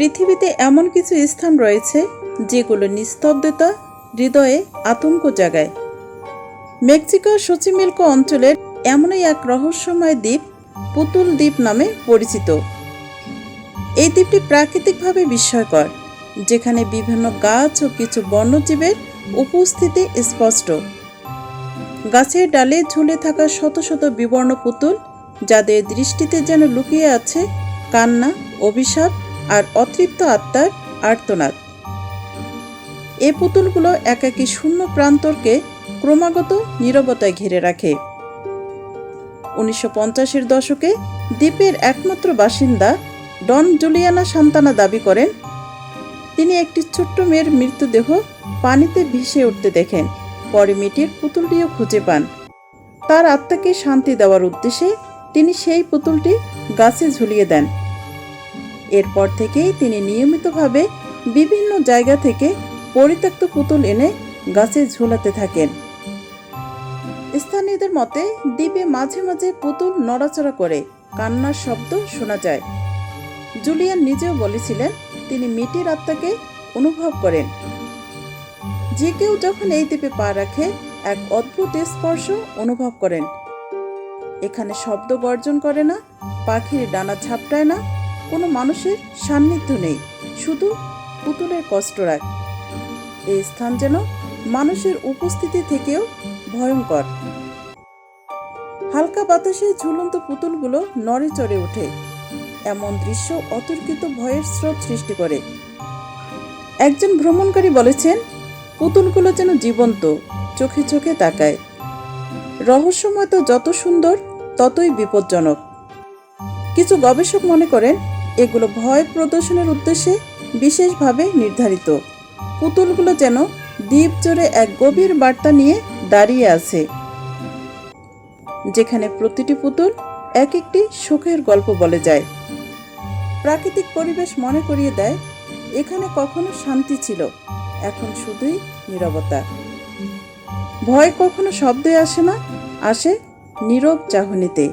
পৃথিবীতে এমন কিছু স্থান রয়েছে যেগুলো নিস্তব্ধতা, হৃদয়ে আতঙ্ক জাগায়। মেক্সিকোর সচিমিল্কো অঞ্চলের এমনই এক রহস্যময় দ্বীপ পুতুল দ্বীপ নামে পরিচিত। এই দ্বীপটি প্রাকৃতিকভাবে বিস্ময়কর, যেখানে বিভিন্ন গাছ ও কিছু বন্যজীবের উপস্থিতি স্পষ্ট। গাছের ডালে ঝুলে থাকা শত শত বিবর্ণ পুতুল, যাদের দৃষ্টিতে যেন লুকিয়ে আছে কান্না, অভিশাপ আর অতৃপ্ত আত্মার আর্তনাদ। এ পুতুলগুলো একাকী শূন্য প্রান্তরকে ক্রমাগত নীরবতায় ঘিরে রাখে। উনিশশো পঞ্চাশের দশকে দ্বীপের একমাত্র বাসিন্দা ডন জুলিয়ানা সান্তানা দাবি করেন, তিনি একটি ছোট্ট মেয়ের মৃতদেহ পানিতে ভেসে উঠতে দেখেন। পরে মেয়েটির পুতুলটিও খুঁজে পান। তার আত্মাকে শান্তি দেওয়ার উদ্দেশ্যে তিনি সেই পুতুলটি গাছে ঝুলিয়ে দেন। এরপর থেকেই তিনি নিয়মিতভাবে বিভিন্ন জায়গা থেকে পরিত্যক্ত পুতুল এনে গাছে ঝুলাতে থাকেন। স্থানীয়দের মতে দ্বীপে মাঝে মাঝে পুতুল নড়াচড়া করে, কান্নার শব্দ শোনা যায়। জুলিয়ান নিজেও বলেছিলেন, তিনি মিটির আত্মাকে অনুভব করেন। যে কেউ যখন এই দ্বীপে পা রাখে, এক অদ্ভুত স্পর্শ অনুভব করেন। এখানে শব্দ গর্জন করে না, পাখির ডানা ঝাপটায় না কোনো মানুষের সান্নিধ্য নেই, শুধু পুতুলের কষ্টরাগ এই স্থান যেন মানুষের উপস্থিতি থেকেও ভয়ঙ্কর। হালকা বাতাসে ঝুলন্ত পুতুলগুলো নড়ে চড়ে ওঠে। এমন দৃশ্য অতর্কিত ভয়ের স্রোত সৃষ্টি করে। একজন ভ্রমণকারী বলেছেন, পুতুলগুলো যেন জীবন্ত, চোখে চোখে তাকায়। রহস্যময় তো যত সুন্দর, ততই বিপজ্জনক। কিছু গবেষক মনে করেন এগুলো ভয় প্রদর্শনের উদ্দেশ্যে বিশেষভাবে নির্ধারিত। পুতুলগুলো যেন দ্বীপ জুড়ে এক গভীর বার্তা নিয়ে দাঁড়িয়ে আছে। যেখানে প্রতিটি পুতুল এক একটি সুখের গল্প বলে যায়। প্রাকৃতিক পরিবেশ মনে করিয়ে দেয়, এখানে কখনো শান্তি ছিল, এখন শুধুই নীরবতা। ভয় কখনো শব্দে আসে না, আসে নীরব চাহনিতে।